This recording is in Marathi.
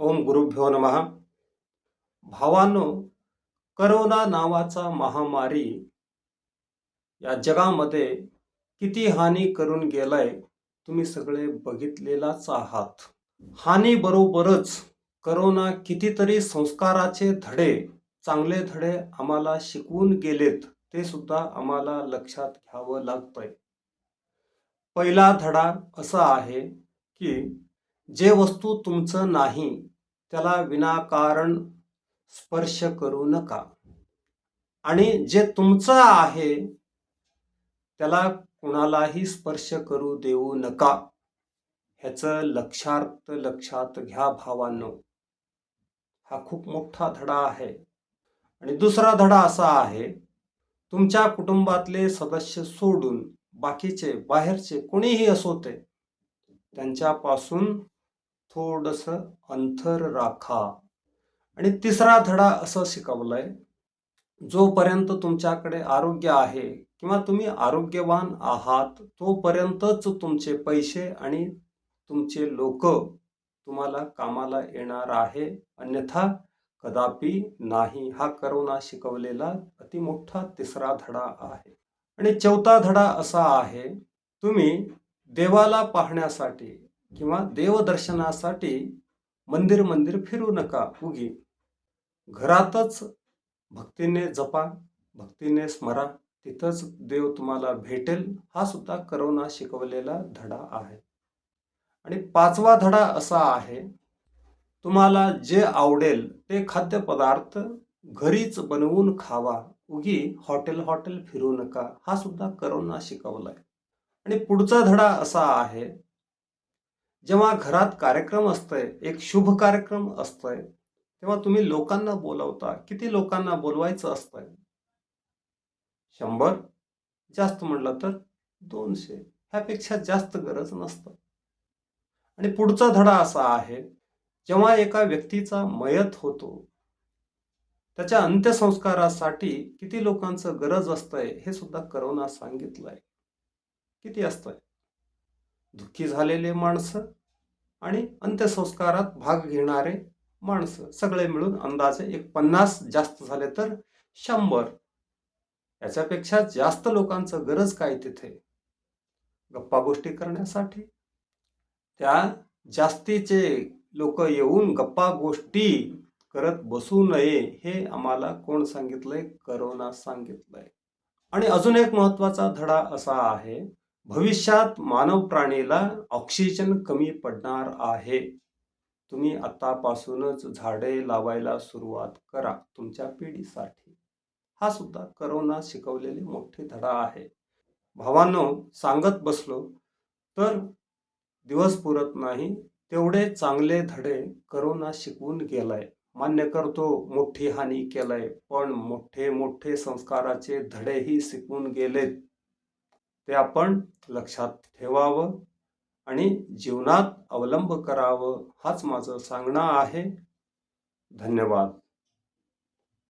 ओम गुरुभ्यो नमः. भावांनो करोना नावाचा महामारी या जगामध्ये किती हानी करून गेलाय तुम्ही सगळे बघितलेलाच आहात. हानी बरोबरच करोना कितीतरी संस्काराचे धडे चांगले धडे आम्हाला शिकवून गेलेत ते सुद्धा आम्हाला लक्षात घ्यावं लागतंय. पहिला धडा असा आहे की जे वस्तू तुमचं नाही त्याला विनाकारण स्पर्श करू नका. आणि जे तुमचं आहे त्याला कुणालाही स्पर्श करू देऊ नका. ह्याचं लक्षार्थ लक्षात घ्या भावांनो. हा खूप मोठा धडा आहे. आणि दुसरा धडा असा आहे तुमच्या कुटुंबातले सदस्य सोडून बाकीचे बाहेरचे कोणीही असो ते त्यांच्यापासून थोडस अंतर राखा. आणि तिसरा धडा असं शिकवलंय जोपर्यंत तुमच्याकडे आरोग्य आहे किंवा तुम्ही आरोग्यवान आहात तोपर्यंतच तुमचे पैसे आणि तुमचे लोक तुम्हाला कामाला येणार आहे. अन्यथा कदापि नाही. हा करोना शिकवलेला अतिमोठा तिसरा धडा आहे. आणि चौथा धडा असा आहे तुम्ही देवाला पाहण्यासाठी किंवा देवदर्शनासाठी मंदिर मंदिर फिरू नका उगी. घरातच भक्तीने जपा भक्तीने स्मरा तिथंच देव तुम्हाला भेटेल हा सुद्धा करोना शिकवलेला धडा आहे. आणि पाचवा धडा असा आहे तुम्हाला जे आवडेल ते खाद्यपदार्थ घरीच बनवून खावा उगी हॉटेल हॉटेल फिरू नका हा सुद्धा करोना शिकवलाय. आणि पुढचा धडा असा आहे जेव्हा घरात कार्यक्रम असतंय एक शुभ कार्यक्रम असतंय तेव्हा तुम्ही लोकांना बोलवता. किती लोकांना बोलवायचं असतंय? शंभर? जास्त म्हणलं तर दोनशे. ह्यापेक्षा जास्त गरज नसतं. आणि पुढचा धडा असा आहे जेव्हा एका व्यक्तीचा मयत होतो त्याच्या अंत्यसंस्कारासाठी किती लोकांचं गरज असतंय हे सुद्धा करोना सांगितलंय. किती असतंय? दुःखी झालेले माणसं आणि अंत्यसंस्कारात भाग घेणारे माणसं. सगळे मिळून अंदाजे एक पन्नास जास्त झाले तर शंभर. याच्यापेक्षा जास्त लोकांचं गरज काय तिथे? गप्पा गोष्टी करण्यासाठी. त्या जास्तीचे लोक येऊन गप्पा गोष्टी करत बसू नये हे आम्हाला कोण सांगितलंय? करोना सांगितलंय. आणि अजून एक महत्त्वाचा धडा असा आहे भविष्यात मानव प्राणीला ऑक्सिजन कमी पडणार आहे. तुम्ही आतापासूनच झाडे लावायला सुरुवात करा. तुमच्या पिढीसाठी. हा सुद्धा करोना शिकवलेले मोठे धडा आहे. भावांनो सांगत बसलो तर दिवस पुरत नाही तेवढे चांगले धडे करोना शिकवून गेलाय. मान्य करतो मोठी हानी केलाय पण मोठे मोठे संस्काराचे धडेही शिकवून गेलेत. ते आपण लक्षात ठेवावं आणि जीवनात अवलंब करावं हाच माझं सांगणं आहे. धन्यवाद.